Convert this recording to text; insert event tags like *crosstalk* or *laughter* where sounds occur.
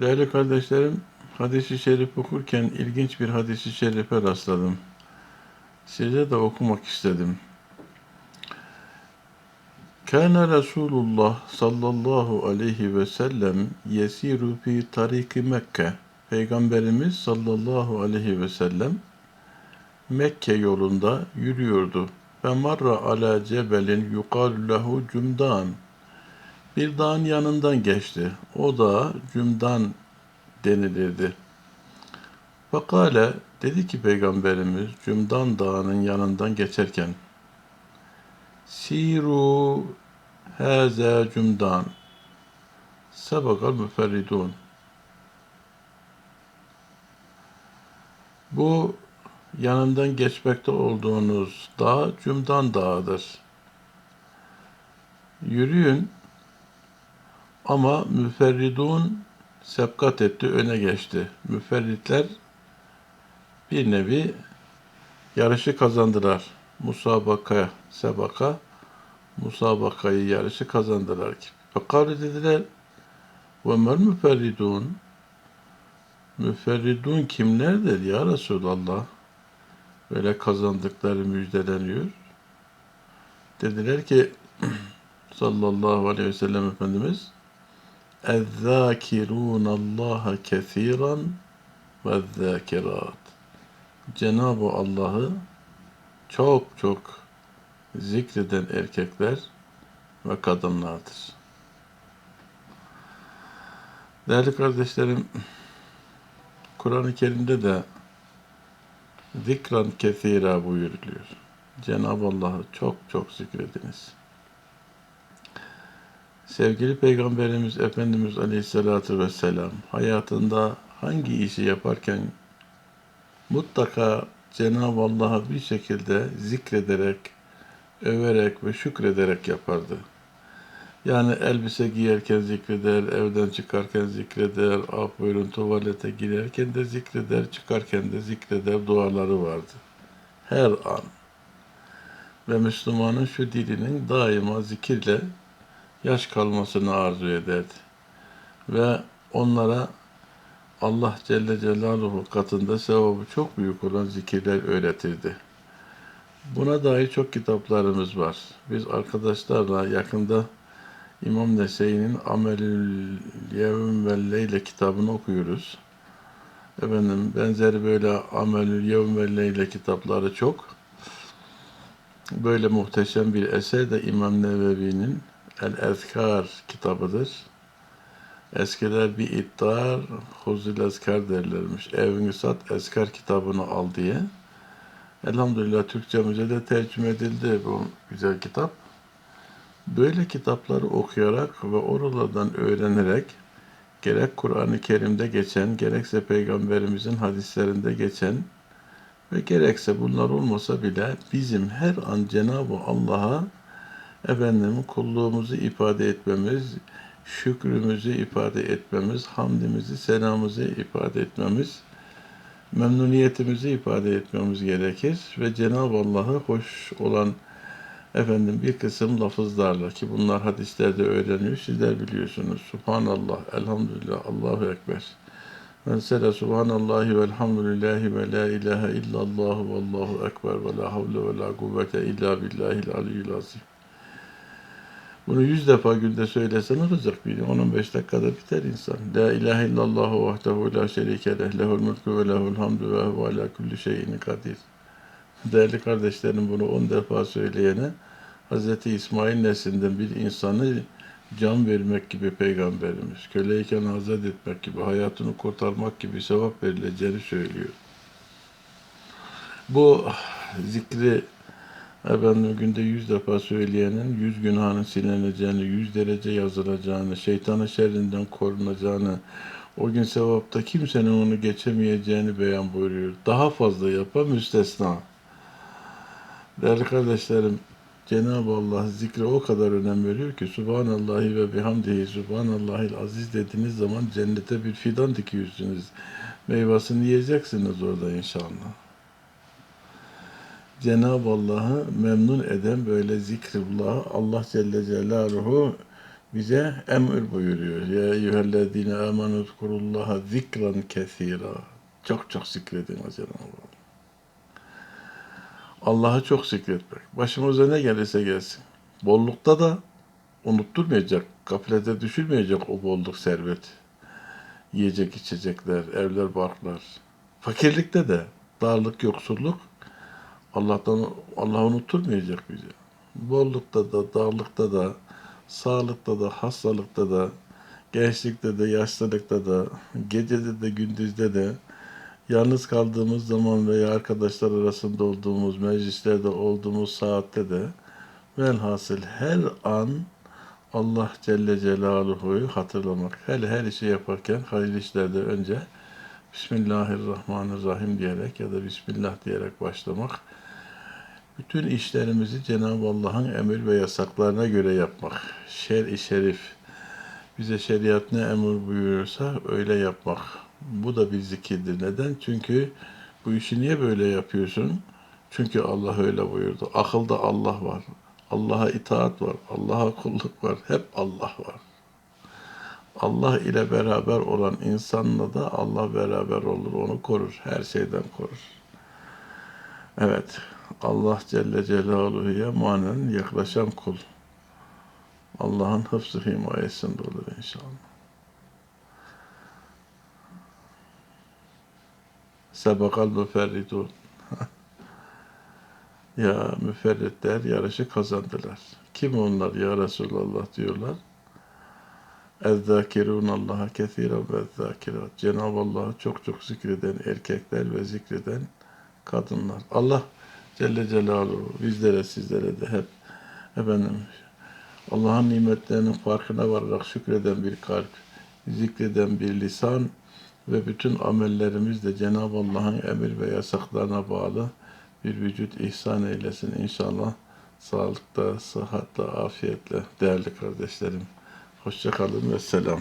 Değerli kardeşlerim, hadisi şerif okurken ilginç bir hadisi şerife rastladım. Size de okumak istedim. Kana Resulullah sallallahu aleyhi ve sellem yesiru fi tariki Mekke. Peygamberimiz sallallahu aleyhi ve sellem Mekke yolunda yürüyordu. Ve marra ala cebelin yukalu lehu cumdan. Bir dağın yanından geçti. O da Cümdan denilirdi. Fakale dedi ki Peygamberimiz Cümdan Dağı'nın yanından geçerken Siru haza Cümdan Sebakal müferridun Bu yanından geçmekte olduğunuz dağ Cümdan Dağı'dır. Yürüyün ama müferridun sebkat etti, öne geçti. Müferritler bir nevi yarışı kazandılar. Musabaka, sebaka, musabakayı, yarışı kazandılar. Fekalu dediler, ve mel müferridun, müferridun kimlerdir ya Resulallah? Böyle kazandıkları müjdeleniyor. Dediler ki, *clears throat* sallallahu aleyhi ve sellem Efendimiz, اَذَّاكِرُونَ اللّٰهَ كَثِيرًا وَالذَّاكِرَاتِ Cenab-ı Allah'ı çok çok zikreden erkekler ve kadınlardır. Değerli kardeşlerim, Kur'an-ı Kerim'de de zikran kesira buyuruluyor. Cenab-ı Allah'ı çok çok zikrediniz. Sevgili Peygamberimiz Efendimiz Aleyhisselatü Vesselam hayatında hangi işi yaparken mutlaka Cenab-ı Allah'a bir şekilde zikrederek, överek ve şükrederek yapardı. Yani elbise giyerken zikreder, evden çıkarken zikreder, af buyurun tuvalete girerken de zikreder, çıkarken de zikreder duaları vardı. Her an. Ve Müslümanın şu dilinin daima zikirle yaş kalmasını arzu ederdi. Ve onlara Allah Celle Celaluhu katında sevabı çok büyük olan zikirler öğretirdi. Buna dair çok kitaplarımız var. Biz arkadaşlarla yakında İmam Nese'nin Amelül Yevm ve Leyle kitabını okuyoruz. Efendim benzeri böyle Amelül Yevm ve Leyle kitapları çok. Böyle muhteşem bir eser de İmam Nevevi'nin El-Ezkar kitabıdır. Eskiler bir iddiar, huzul ezkar derlermiş. Evini sat, ezkar kitabını al diye. Elhamdülillah Türkçemize de tercüme edildi bu güzel kitap. Böyle kitapları okuyarak ve oralardan öğrenerek gerek Kur'an-ı Kerim'de geçen, gerekse Peygamberimizin hadislerinde geçen ve gerekse bunlar olmasa bile bizim her an Cenab-ı Allah'a efendim kulluğumuzu ifade etmemiz, şükrümüzü ifade etmemiz, hamdimizi, senamızı ifade etmemiz, memnuniyetimizi ifade etmemiz gerekir ve Cenab-ı Allah'a hoş olan efendim bir kısım lafızlarla ki bunlar hadislerde öğreniyor. Sizler biliyorsunuz. Subhanallah, elhamdülillah, Allahu Ekber. Mesela Subhanallahi velhamdülillahi ve la ilahe illallah ve Allahu Ekber ve la havle ve la kuvvete illa billahil aliyyil azim. Bunu yüz defa günde söylesen olacak bir 10-15 dakikada biter insan. La ilahe illallah vahdehu la şerike leh lehul mulku ve lehul hamdu ve huve ala kulli şeyin kadir. Değerli kardeşlerim bunu 10 defa söyleyene Hz. İsmail neslinden bir insanı can vermek gibi peygamberimiz, köleyken azat etmek gibi, hayatını kurtarmak gibi sevap verileceğini söylüyor. Bu zikri efendim günde yüz defa söyleyenin yüz günahının silineceğini, yüz derece yazılacağını, şeytanın şerrinden korunacağını, o gün sevapta kimsenin onu geçemeyeceğini beyan buyuruyor. Daha fazla yapan müstesna. Değerli kardeşlerim, Cenab-ı Allah zikre o kadar önem veriyor ki Subhanallahi ve bihamdihi Subhanallahil aziz dediğiniz zaman cennete bir fidan dikiyorsunuz. Meyvasını yiyeceksiniz orada inşallah. Cenab-ı Allah'ı memnun eden böyle zikrullah Allah Celle Celaluhu bize emir buyuruyor. Ya eyyühellezine amenu zkurullaha zikran kesira. Çok çok zikredin Cenab-ı Allah. Allah'ı çok zikretmek. Başımıza ne gelirse gelsin. Bollukta da unutturmayacak, gaflete düşürmeyecek o bolluk servet. Yiyecek içecekler, evler, barklar. Fakirlikte de darlık, yoksulluk Allah'tan Allah unutturmayacak bizi. Bollukta da, darlıkta da, sağlıkta da, hastalıkta da, gençlikte de, yaşlılıkta da, gecede de, gündüzde de, yalnız kaldığımız zaman veya arkadaşlar arasında olduğumuz, meclislerde olduğumuz saatte de velhasıl her an Allah Celle Celaluhu'yu hatırlamak. Hele her işi yaparken hayırlı işlerde önce Bismillahirrahmanirrahim diyerek ya da Bismillah diyerek başlamak. Bütün işlerimizi Cenab-ı Allah'ın emir ve yasaklarına göre yapmak. Şer-i şerif. Bize şeriat ne emir buyuruyorsa öyle yapmak. Bu da bir zikirdir. Neden? Çünkü bu işi niye böyle yapıyorsun? Çünkü Allah öyle buyurdu. Akılda Allah var. Allah'a itaat var. Allah'a kulluk var. Hep Allah var. Allah ile beraber olan insanla da Allah beraber olur. Onu korur. Her şeyden korur. Evet. Allah Celle Celaluhu'ya manen yaklaşan kul. Allah'ın hıfzı himayesinde olur inşallah. Sebekal müferridun. *laughs* ya müferritler yarışı kazandılar. Kim onlar ya Resulallah diyorlar. Ezzakirun Allah'a kesiren ve ezzakirat. Cenab-ı Allah'ı çok çok zikreden erkekler ve zikreden kadınlar. Allah Celle Celaluhu bizlere sizlere de hep efendim Allah'ın nimetlerinin farkına vararak şükreden bir kalp, zikreden bir lisan ve bütün amellerimiz de Cenab-ı Allah'ın emir ve yasaklarına bağlı bir vücut ihsan eylesin inşallah. Sağlıkta, sıhhatle, afiyetle değerli kardeşlerim. Hoşça kalın ve selam.